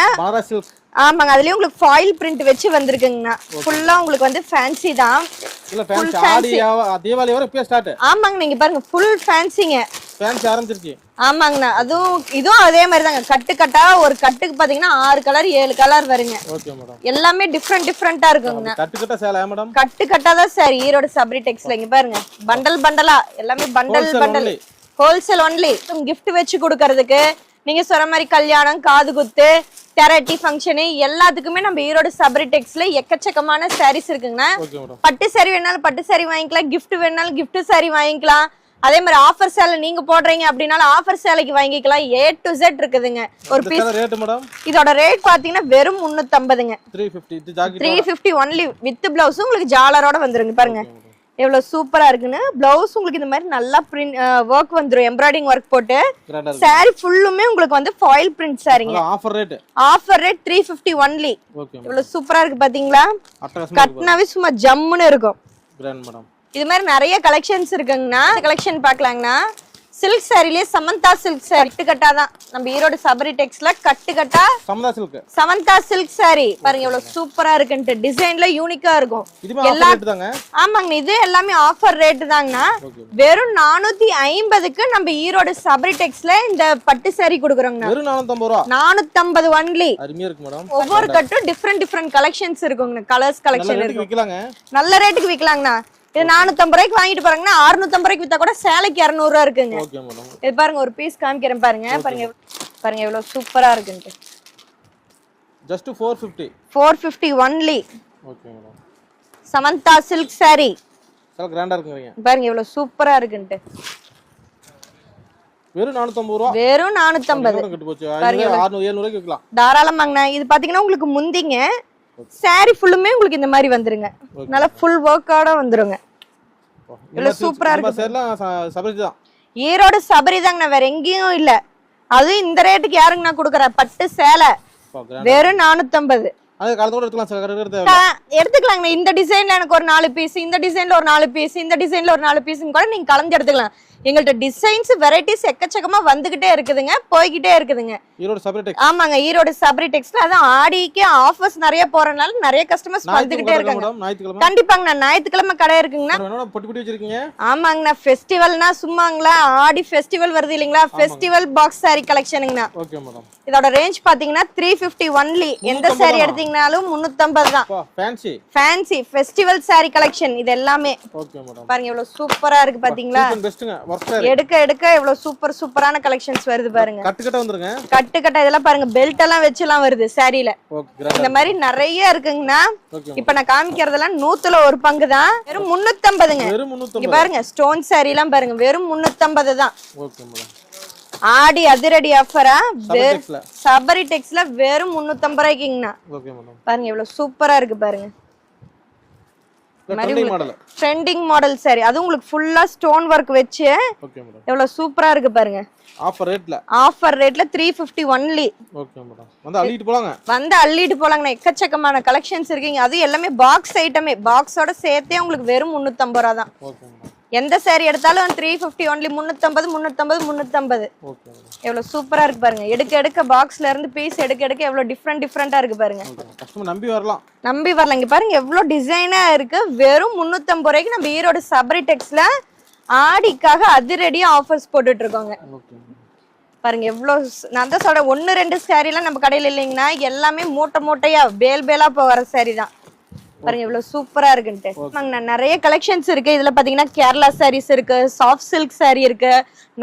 ஆமாங்க அதுலயும் உங்களுக்கு ஃபாயில் பிரிண்ட் வச்சு வந்திருக்குங்கண்ணா. ஃபுல்லா உங்களுக்கு வந்து ஃபேன்சி தான். இல்ல Full ஃபேன்ஸ் ஆடி fancy. ஆ- தீபாவளி வரை இப்பயே ஸ்டார்ட் ஆமாங்க நீங்க பாருங்க ஃபுல் ஃபேன்சிங்க ஃபேன்ஸ் ஆரம்பிச்சிருச்சு. ஆமாங்கண்ணா அதுவும் இதுவும் அதே மாதிரி தாங்க கட்டு கட்டா ஒரு கட்டுக்கு பாத்தீங்கன்னா ஆறு கலர் ஏழு கலர் வருங்க. ஓகே மேடம் எல்லாமே டிஃப்ரெண்ட் டிஃப்ரெண்டா இருக்குங்கண்ணா. கட்டு கட்ட சேலை மேடம் கட்டு கட்டா தான் சார் ஈரோடு சப்ரி டெக்ஸ்ல இங்க பாருங்க. பண்டல் பண்டலா எல்லாமே bundle bundle. Wholesale only gift வச்சு கொடுக்கறதுக்கு நீங்க சொன்ன மாதிரி கல்யாணம் காது குத்து டெரட்டி ஃபங்க்ஷனு எல்லாத்துக்குமே நம்ம ஈரோடு சபரி டெக்ஸ்ல எக்கச்சக்கமான சாரீஸ் இருக்குங்கண்ணா. பட்டு saree வேணாலும் பட்டு saree வாங்கிக்கலாம் gift வேணாலும் gift saree வாங்கிக்கலாம். அதே மாதிரி ஆஃபர் சேலை நீங்க போடுறீங்க அப்படின்னாலும் ஆஃபர் சேலைக்கு வாங்கிக்கலாம். ஏ டு செட் இருக்குதுங்க. ஒரு பீஸ் சேலை ரேட் மேடம் இதோட ரேட் பாத்தீங்கன்னா வெறும் முன்னூத்தம்பதுங்க. த்ரீ ஃபிஃப்டி இது ஜாக்கெட் ஒன்லி வித் பிளவுஸும் உங்களுக்கு ஜாலரோட வந்துருங்க பாருங்க. எவ்வளவு சூப்பரா இருக்குன்னு பிளவுஸ் உங்களுக்கு இந்த மாதிரி நல்லா பிரிண்ட் ஒர்க் வந்துரும். எம்ப்ராய்டிங் ஒர்க் போட்டு. Saree ஃபுல்லுமே உங்களுக்கு வந்து ஃபாயில் பிரிண்ட் சாரிங்க offer rate offer rate three fifty only okay madam இவ்வளவு சூப்பரா இருக்கு பாத்தீங்களா? அட்டகாசமா கட்னாவே சும்மா ஜம்முன்னு இருக்கும். இது மாதிரி நிறைய கலெக்ஷன்ஸ் இருக்குங்கண்ணா. கலெக்ஷன் பார்க்கலாங்கண்ணா. சில்க் சாரிலேயே சமந்தா சில்க் சாரி. கட்டுக்கட்டா தான். நம்ம ஈரோடு சபரி டெக்ஸ்ல கட்டுக்கட்டா Samantha silk Samantha silk saree. பாருங்க எவ்வளவு சூப்பரா இருக்குன்ட்டு. டிசைன்ல யூனிக்கா இருக்கும். இதுமே ஆஃபர் எல்லா ரேட் தாங்க? ஆமாங்க இது எல்லாமே ஆஃபர் ரேட்டு தாங்கண்ணா. வெறும் நானூத்தி ஐம்பதுக்கு நம்ம ஈரோடு சபரி டெக்ஸ்ல இந்த பட்டு சாரி கொடுக்குறோங்கண்ணா. வெறும் நானூத்தம்பது ரூபா? நானூத்தம்பது ஒன்லி அருமையா இருக்கு மேடம் ஒவ்வொரு கட்டும் டிஃப்ரெண்ட் டிஃப்ரெண்ட் கலெக்ஷன்ஸ் இருக்குங்க கலர்ஸ் கலெக்ஷன் விக்கலாங்க. நல்ல ரேட்டுக்கு விக்கலாங்கண்ணா. இது நானூத்தம்பது ரூபாய்க்கு வாங்கிட்டு போறாங்கன்னா அறுநூத்தம்பது ரூபாய்க்கு வித்தா கூட சேலைக்கு இரநூறு ரூபா இருக்குங்க இது பாருங்க ஒரு பீஸ் காமிக்கிறேன் பாருங்க. பாருங்க பாருங்க எவ்வளவு சூப்பரா இருக்குன்ட்டு. Just four fifty four fifty only Samantha silk இருக்குங்கிறீங்க. பாருங்க எவ்வளவு சூப்பரா இருக்குன்ட்டு. வெறும் நானூத்தம்பது ரூபா? வெறும் நானூத்தம்பது. தாராளமாங்கண்ணா இது பாத்தீங்கன்னா உங்களுக்கு முந்திங்க. Saree ஃபுல்லுமே உங்களுக்கு இந்த மாதிரி வந்துருங்க. நல்லா ஃபுல் ஒர்க்கோட வந்துருங்க. இவ்வளவு சூப்பரா இருக்கு ஈரோடு சபரி தாங்கண்ணா வேற எங்கேயும் இல்ல. அதுவும் இந்த ரேட்டுக்கு யாருங்கண்ணா கொடுக்குற? பட்டு சேலை. வெறும் நானூத்தம்பது. அது காலத்தோட எடுத்துக்கலாம் சார் கரெக்டாக தேவை க- எடுத்துக்கலாங்கண்ணா. இந்த டிசைன்ல எனக்கு ஒரு நாலு பீஸ் இந்த டிசைன்ல ஒரு நாலு பீஸ் இந்த டிசைன்ல ஒரு நாலு பீஸ் கூட நீங்க கலந்து எடுத்துக்கலாம். எங்கள்கிட்ட டிசைன்ஸ் வெரைட்டிஸ் எக்கச்சக்கமா வந்துகிட்டே இருக்குதுங்க. போய்கிட்டே இருக்குதுங்க. ஈரோடு ஆமாங்க ஈரோடு சபரி டெக்ஸ்ல அதான் ஆடிக்கு ஆஃபர்ஸ் நிறைய போறதுனால நிறைய கஸ்டமர்ஸ் வந்துகிட்டே இருக்காங்க. ஞாயிற்றுக்கிழமை. கண்டிப்பாங்கண்ணா ஞாயிற்றுக்கிழமை கடை இருக்குங்கண்ணா. ஆமாங்கண்ணா ஃபெஸ்டிவல்னா சும்மாங்களா ஆடி ஃபெஸ்டிவல் வருது இல்லைங்களா ஃபெஸ்டிவல் பாக்ஸ் saree கலெக்ஷனுங்கண்ணா ஓகே மேடம் இதோட ரேஞ்ச் பாத்தீங்கன்னா த்ரீ ஃபிஃப்டி ஒன்லி எந்த 350 saree தானா? எடுத்தீங்கனாலும் முன்னூத்தம்பது தான். Fancy fancy festival saree collection இது எல்லாமே. பாருங்க எவ்வளவு சூப்பரா இருக்கு பாத்தீங்களா? சார் எடுக்க எடுக்க எவ்வளவு சூப்பர் சூப்பரான கலெக்ஷன்ஸ் வருது பாருங்க. கட்டு கட்ட வந்துருங்க. கட்டு கட்ட இதெல்லாம் பாருங்க பெல்ட் எல்லாம் வச்சுலாம் வருது சாரியில கிராண்ட் இந்த மாதிரி நிறைய இருக்குங்கண்ணா. இப்ப நான் காமிக்கிறதெல்லாம் நூத்துல ஒரு பங்கு தான். வெறும் இங்க முந்நூற்றம்பது பாருங்க ஸ்டோன் saree எல்லாம் பாருங்க வெறும் முன்னூத்தம்பது தான். ஆடி அதிரடி ஆஃபரா சபரி டெக்ஸ்ல வெறும் முன்னூத்தம்பது ரூபாய்க்குங்கண்ணா. பாருங்க எவ்வளவு சூப்பரா இருக்கு பாருங்க. Trending model saree. அது உங்களுக்கு ஃபுல்லா ஸ்டோன் ஒர்க் வச்சு எவ்வளவு சூப்பரா இருக்கு பாருங்க. ஆஃபர் ரேட்ல ஆஃபர் ரேட்ல three fifty only okay madam வந்து அள்ளிட்டு போலாங்க. வந்து அள்ளிட்டு போலாங்கண்ணா. எக்கச்சக்கமான கலெக்ஷன்ஸ் இருக்குங்க. அது எல்லாமே பாக்ஸ் ஐட்டமே பாக்ஸோட சேர்த்தே உங்களுக்கு வெறும் முந்நூற்றம்பது ரூபா தான் ஓகே மேடம் எந்த saree எடுத்தாலும் த்ரீ ஃபிஃப்டி ஒன்லி முந்நூற்றம்பது முந்நூற்றம்பது முந்நூற்றம்பது எவ்வளோ சூப்பரா இருக்கு பாருங்க. எடுக்க எடுக்க பாக்ஸ்ல இருந்து பீஸ் எடுக்க எடுக்க எவ்வளோ டிஃப்ரெண்ட் டிஃப்ரெண்டா இருக்கு பாருங்க. நம்பி வரலாம். நம்பி வரல இங்க பாருங்க எவ்வளோ டிசைனா இருக்கு. வெறும் முந்நூற்றம்பது ரூபாய்க்கு நம்ம ஈரோடு சபரி டெக்ஸ்ல ஆடிக்காக அதிரடியா ஆஃபர்ஸ் போட்டுட்டு இருக்கோங்க. பாருங்க எவ்வளோ நான் தான் சொல்றேன் ஒன்று ரெண்டு சாரீலாம் நம்ம கடையில் இல்லைங்கன்னா எல்லாமே மூட்டை மூட்டையா பேல் பேலா இப்போ வர saree தான். பாருங்க எவ்வளவு சூப்பரா இருக்குன்ட்டு. நிறைய கலெக்ஷன்ஸ் இருக்கு. இதுல பாத்தீங்கன்னா கேரளா sarees இருக்கு சாஃப்ட் சில்க் saree இருக்கு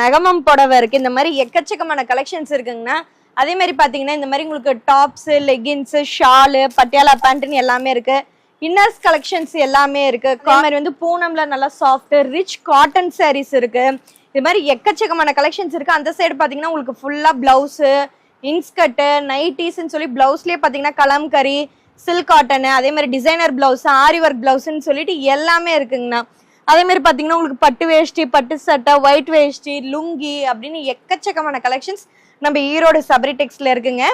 நகமம் புடவை இருக்கு. இந்த மாதிரி எக்கச்சக்கமான கலெக்ஷன்ஸ் இருக்குங்கண்ணா. அதே மாதிரி பாத்தீங்கன்னா இந்த மாதிரி உங்களுக்கு டாப்ஸ் லெகின்ஸ் ஷாலு பட்டியாலா பேண்ட்னு எல்லாமே இருக்கு. இன்னர்ஸ் கலெக்ஷன்ஸ் எல்லாமே இருக்கு. மாதிரி வந்து பூனம்ல நல்லா சாஃப்ட் ரிச் காட்டன் sarees இருக்கு. இது மாதிரி எக்கச்சக்கமான கலெக்ஷன்ஸ் இருக்கு. அந்த சைடு பாத்தீங்கன்னா உங்களுக்கு ஃபுல்லா பிளவுஸ் இன்ஸ்கர்ட்டு நைட்டிஸ்ன்னு சொல்லி பிளவுஸ்லயே பாத்தீங்கன்னா கலம்கரி சில்க் காட்டன் அதே மாதிரி டிசைனர் பிளவுஸ் ஆரி ஒர்க் பிளவுஸ்ன்னு சொல்லிட்டு எல்லாமே இருக்குங்கண்ணா. அதே மாதிரி பாத்தீங்கன்னா உங்களுக்கு பட்டு வேஷ்டி பட்டு சட்டை ஒயிட் வேஷ்டி லுங்கி அப்படின்னு எக்கச்சக்கமான கலெக்ஷன்ஸ் நம்ம ஈரோடு சபரி டெக்ஸ்ல இருக்குங்க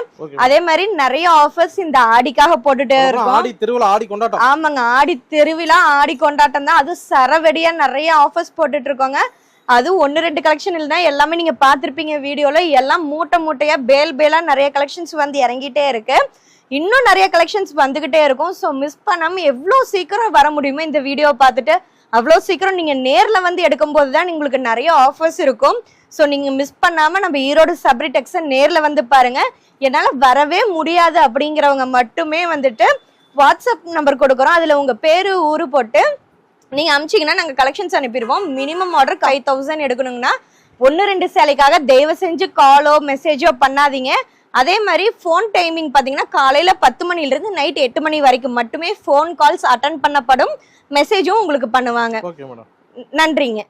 அதே மாதிரி நிறைய ஆஃபர்ஸ் இந்த ஆடிக்காக போட்டுட்டே இருக்கோம். ஆடி திருவிழா ஆடி கொண்டாட்டம். ஆமாங்க ஆடி திருவிழா ஆடி கொண்டாட்டம் தான் அது சரவெடியா நிறைய ஆஃபர்ஸ் போட்டுட்டு இருக்கோங்க. அது ஒன்று ரெண்டு கலெக்ஷன் இல்லைனா எல்லாமே நீங்கள் பார்த்துருப்பீங்க வீடியோவில் எல்லாம் மூட்டை மூட்டையாக பேல் பேலாக நிறைய கலெக்ஷன்ஸ் வந்து இறங்கிட்டே இருக்குது இன்னும் நிறைய கலெக்ஷன்ஸ் வந்துக்கிட்டே இருக்கும். ஸோ மிஸ் பண்ணாமல் எவ்வளோ சீக்கிரம் வர முடியுமோ இந்த வீடியோவை பார்த்துட்டு அவ்வளோ சீக்கிரம் நீங்கள் நேரில் வந்து எடுக்கும்போது தான் உங்களுக்கு நிறைய ஆஃபர்ஸ் இருக்கும். ஸோ நீங்கள் மிஸ் பண்ணாமல் நம்ம ஈரோடு சப்ரி டெக்ஸை நேரில் வந்து பாருங்கள் என்னால் வரவே முடியாது அப்படிங்கிறவங்க மட்டுமே வந்துட்டு வாட்ஸ்அப் நம்பர் கொடுக்குறோம். அதில் உங்கள் பேர் ஊரு போட்டு நீங்க அமிச்சிங்கன்னா நாங்க கலெக்ஷன்ஸ் அனுப்பிடுவோம். மினிமம் ஆர்டர் ஃபைவ் தௌசண்ட் எடுக்கணுங்கன்னா ஒன்று ரெண்டு சேலைக்காக தயவு செஞ்சு காலோ மெசேஜோ பண்ணாதீங்க. அதே மாதிரி ஃபோன் டைமிங் பார்த்தீங்கன்னா காலையில் பத்து மணிலேருந்து நைட் எட்டு மணி வரைக்கும் மட்டுமே ஃபோன் கால்ஸ் அட்டன் பண்ணப்படும். மெசேஜும் உங்களுக்கு பண்ணுவாங்க. நன்றிங்க.